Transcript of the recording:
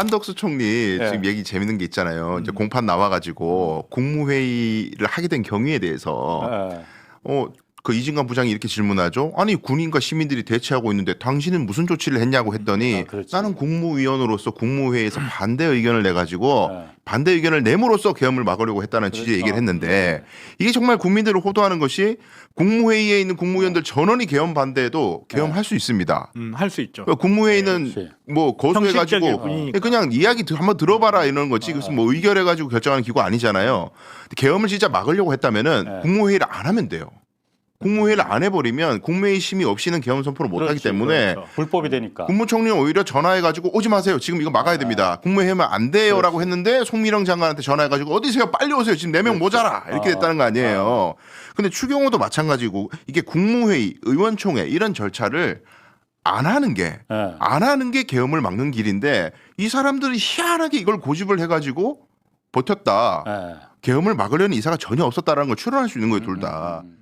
한덕수 총리 네. 지금 얘기 재밌는 게 있잖아요. 음. 이제 공판 나와가지고 국무회의를 하게 된 경위에 대해서 예. 어. 그 이진관 부장이 이렇게 질문하죠. 아니 군인과 시민들이 대치하고 있는데 당신은 무슨 조치를 했냐고 했더니 아. 나는 국무위원으로서 국무회의에서 반대 의견을 내 가지고 네. 반대 의견을 내므로써 계엄을 막으려고 했다는 취지의 그렇죠. 얘기를 했는데 이게 정말 국민들을 호도하는 것이 국무회의에 있는 국무위원들 전원이 계엄 반대해도 계엄할 수 있습니다. 음, 할 수 있죠. 그러니까 국무회의는 그렇지. 뭐 거수해 가지고 뿐이니까. 그냥 이야기 들- 한번 들어봐라 이런 거지 그래서 뭐 의결해 가지고 결정하는 기구 아니잖아요. 계엄을 진짜 막으려고 했다면은 네. 국무회의를 안 하면 돼요. 국무회의를 안 해버리면 국무회의 심의 없이는 계엄 선포를 못하기 그렇지, 때문에 그렇죠. 불법이 되니까. 국무총리는 오히려 전화해가지고 오지 마세요. 지금 이거 막아야 됩니다. 국무회의하면 안 돼요라고 했는데 송미령 장관한테 전화해가지고 어디세요? 빨리 오세요. 지금 네 명 모자라 이렇게 아, 됐다는 거 아니에요. 근데 추경호도 마찬가지고 이게 국무회의, 의원총회 이런 절차를 안 하는 게 예. 안 하는 게 계엄을 막는 길인데 이 사람들이 희한하게 이걸 고집을 해가지고 버텼다. 예. 계엄을 막으려는 이사가 전혀 없었다라는 걸 추론할 수 있는 거예요, 둘 다. 음.